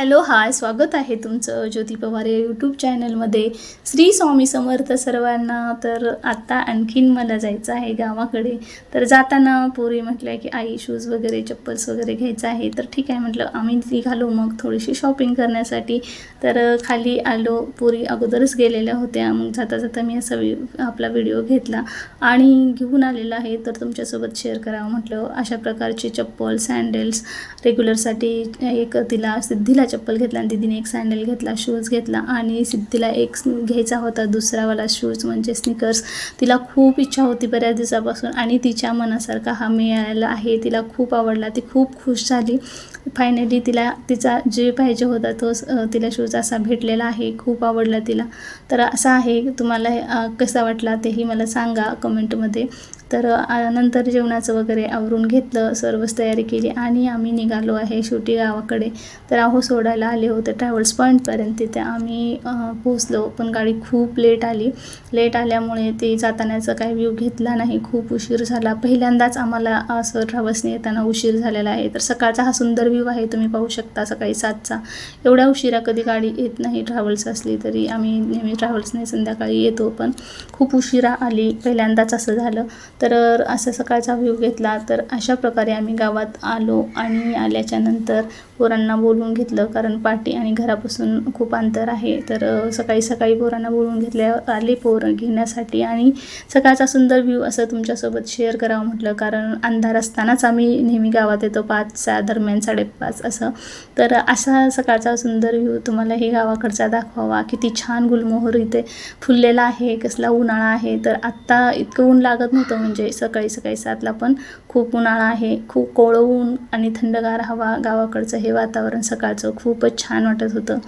Hello hi स्वागत आहे तुमचं ज्योती पवार या यूट्यूब चॅनलमध्ये श्री स्वामी समर्थ सर्वांना तर आत्ता आणखीन मला जायचं आहे गावाकडे. तर जाताना पोरी म्हटलं की आई शूज वगैरे चप्पल्स वगैरे घ्यायचं आहे. तर ठीक आहे म्हटलं आम्ही निघालो मग थोडीशी शॉपिंग करण्यासाठी. तर खाली आलो पोरी अगोदरच गेलेल्या होत्या. मग जाता जाता मी असा वि आपला व्हिडिओ घेतला आणि घेऊन आलेला आहे. तर तुमच्यासोबत शेअर करावं म्हटलं. अशा प्रकारचे चप्पल सँडल्स रेग्युलरसाठी एक तिला सिद्धीला चप्पल घेतला आणि दिदीने एक सँडल घेतला शूज घेतला आणि सिद्धीला एक घ्यायचा होता दुसरावाला शूज म्हणजे स्निकर्स तिला खूप इच्छा होती बऱ्याच दिवसापासून आणि तिच्या मनासारखा हा मिळाला आहे. तिला खूप आवडला. ती खूप खुश झाली. फायनली तिला तिचा जे पाहिजे होता तो तिला शूज असा भेटलेला आहे. खूप आवडला तिला. तर असा आहे. तुम्हाला कसा वाटला तेही मला सांगा कमेंटमध्ये तर नंतर जेवणाचं वगैरे आवरून घेतलं सर्वच तयारी केली आणि आम्ही निघालो आहे शेवटी गावाकडे. तर आहो सोडायला आले होते ट्रॅव्हल्स पॉईंटपर्यंत तिथे आम्ही पोहोचलो पण गाडी खूप लेट आली. लेट आल्यामुळे ते जातानाचा काही व्ह्यू घेतला नाही. खूप उशीर झाला. पहिल्यांदाच आम्हाला असं ट्रॅव्हल्सने येताना उशीर झालेला आहे. तर सकाळचा हा सुंदर व्ह्यू आहे. तुम्ही पाहू शकता सकाळी सातचा. एवढ्या उशिरा कधी गाडी येत नाही ट्रॅव्हल्स असली तरी आम्ही नेहमी ट्रॅव्हल्सने संध्याकाळी येतो. पण खूप उशिरा आली. पहिल्यांदाच असं झालं. तर असा सकाळचा व्ह्यू घेतला तर अशा प्रकारे आम्ही गावात आलो आणि आल्याच्यानंतर पोरांना बोलवून घेतलं. कारण पाटी आणि घरापासून खूप अंतर आहे. तर सकाळी सकाळी पोरांना बोलवून घेतल्या आले पोरं घेण्यासाठी आणि सकाळचा सुंदर व्ह्यू असं तुमच्यासोबत शेअर करावं म्हटलं. कारण अंधार असतानाच आम्ही नेहमी गावात येतो पाच सहा दरम्यान साडेपाच असं. तर असा सकाळचा सुंदर व्ह्यू तुम्हाला हे गावाकडचा दाखवावा. किती छान गुलमोहर इथे फुललेला आहे कसला उन्हाळा आहे. तर आत्ता इतकं ऊन लागत नव्हतं म्हणजे म्हणजे सकाळी सकाळी सातला पण खूप उन्हाळा आहे खूप कोळवून ऊन आणि थंडगार हवा गावाकडचं हे वातावरण सकाळचं खूपच छान वाटत होतं.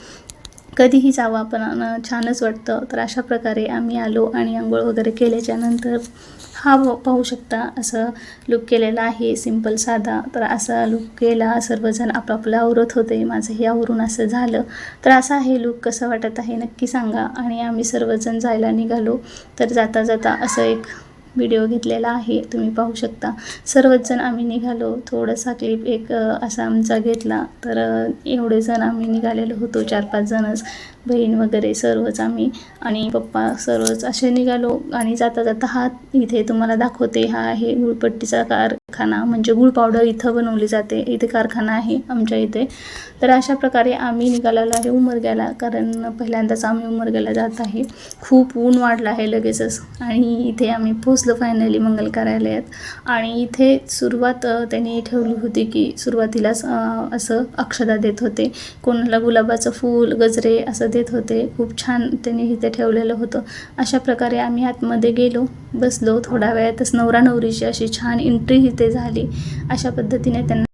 कधीही जावं आपण छानच वाटतं. तर अशा प्रकारे आम्ही आलो आणि आंघोळ वगैरे केल्याच्यानंतर हा पाहू शकता असं लुक केलेला आहे सिंपल साधा. तर असा लुक केला सर्वजण आपापलं आवरत होते. माझं हे आवरून असं झालं. तर असा हे लुक कसं वाटत आहे नक्की सांगा. आणि आम्ही सर्वजण जायला निघालो. तर जाता जाता असं एक व्हिडिओ घेतलेला आहे तुम्ही पाहू शकता. सर्वच जण आम्ही निघालो. थोडासा क्लिप एक असा आमचा घेतला. तर एवढे जण आम्ही निघालेलो होतो चार पाच जणच बहीण वगैरे सर्वच आम्ही. आणि पप्पा सर्वच असे निघालो. आणि जाता जाता हा इथे तुम्हाला दाखवते. हा आहे गुळपट्टीचा कारखाना म्हणजे गुळ पावडर इथं बनवली जाते. इथे कारखाना आहे आमच्या इथे. तर अशा प्रकारे आम्ही निघालेलो आहे उमरग्याला कारण पहिल्यांदाच आम्ही उमरग्याला जात आहे. खूप ऊन वाढलं आहे लगेचच. आणि इथे आम्ही पोचलो फायनली मंगल कार्यालयात. आणि इथे सुरुवात त्यांनी ठेवली होती की सुरुवातीलाच असं अक्षदा देत होते. कोणाला गुलाबाचं फूल गजरे असं देत होते. खूप छान त्यांनी इथे ठेवलेलं होतं. अशा प्रकारे आम्ही आतमध्ये गेलो बसलो. थोड्या वेळातच नवरा नवरीची अशी छान एंट्री इथे झाली. अशा पद्धतीने त्यांना